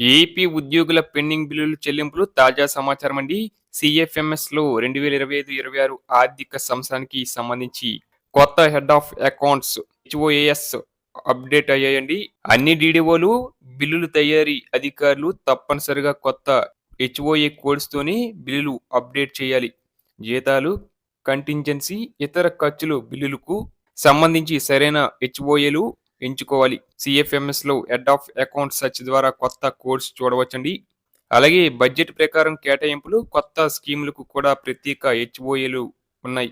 AP ఉద్యోగుల pending బిల్లుల చెల్లింపులు తాజా సమాచారం అండి. సిఎఫ్ఎంఎస్లో రెండు వేల ఇరవై ఐదు ఇరవై ఆరు ఆర్థిక సంవత్సరానికి సంబంధించి కొత్త head of accounts HOAs update అయ్యాయండి. అన్ని డీడీఓలు బిల్లులు తయారీ అధికారులు తప్పనిసరిగా కొత్త హెచ్ఓఏ కోడ్స్ తోని బిల్లులు అప్డేట్ చేయాలి. జీతాలు కంటింజెన్సీ ఇతర ఖర్చులు బిల్లులకు సంబంధించి సరైన హెచ్ఓఏలు ఎంచుకోవాలి. సిఎఫ్ఎంఎస్లో హెడ్ ఆఫ్ అకౌంట్ సర్చ్ ద్వారా కొత్త కోడ్స్ చూడవచ్చండి. అలాగే బడ్జెట్ ప్రకారం కేటాయింపులు కొత్త స్కీములకు కూడా ప్రత్యేక హెచ్ఓఏలు ఉన్నాయి.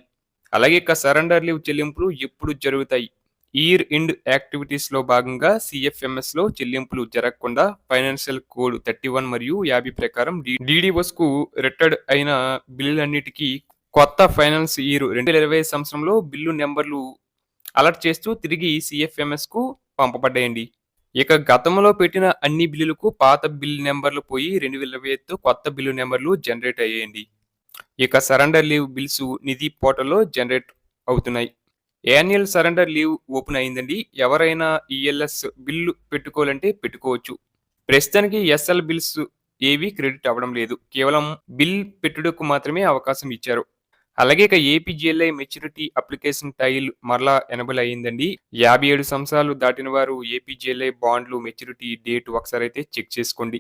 అలాగే ఇక సరెండర్ లీవ్ చెల్లింపులు ఎప్పుడు జరుగుతాయి? ఇయర్ ఎండ్ యాక్టివిటీస్లో భాగంగా సిఎఫ్ఎంఎస్లో చెల్లింపులు జరగకుండా ఫైనాన్షియల్ కోడ్ థర్టీ వన్ మరియు యాభై ప్రకారం డిడిఓస్కు రిటర్డ్ అయిన బిల్లులన్నిటికీ కొత్త ఫైనాన్స్ ఇయర్ రెండు వేల ఇరవై సంవత్సరంలో బిల్లు నెంబర్లు అలర్ట్ చేస్తూ తిరిగి సిఎఫ్ఎంఎస్కు పంపబడ్డాయండి. ఇక గతంలో పెట్టిన అన్ని బిల్లులకు పాత బిల్లు నెంబర్లు పోయి రెండు వేల ఇరవై ఐదుతో కొత్త బిల్లు నెంబర్లు జనరేట్ అయ్యాయండి. ఇక సరెండర్ లీవ్ బిల్స్ నిధి పోర్టల్లో జనరేట్ అవుతున్నాయి. యాన్యువల్ సరెండర్ లీవ్ ఓపెన్ అయిందండి. ఎవరైనా ఈఎల్ఎస్ బిల్లు పెట్టుకోవాలంటే పెట్టుకోవచ్చు. ప్రస్తుతానికి ఎస్ఎల్ బిల్స్ ఏవి క్రెడిట్ అవ్వడం లేదు. కేవలం బిల్ పెట్టుటకు మాత్రమే అవకాశం ఇచ్చారు. అలాగే ఇక ఏపీజీఎల్ఐ మెచ్యూరిటీ అప్లికేషన్ టైల్ మరలా ఎనబుల్ అయ్యిందండి. యాభై ఏడు సంవత్సరాలు దాటిన వారు ఏపీజీఎల్ఐ బాండ్లు మెచ్యూరిటీ డేట్ ఒకసారి అయితే చెక్ చేసుకోండి.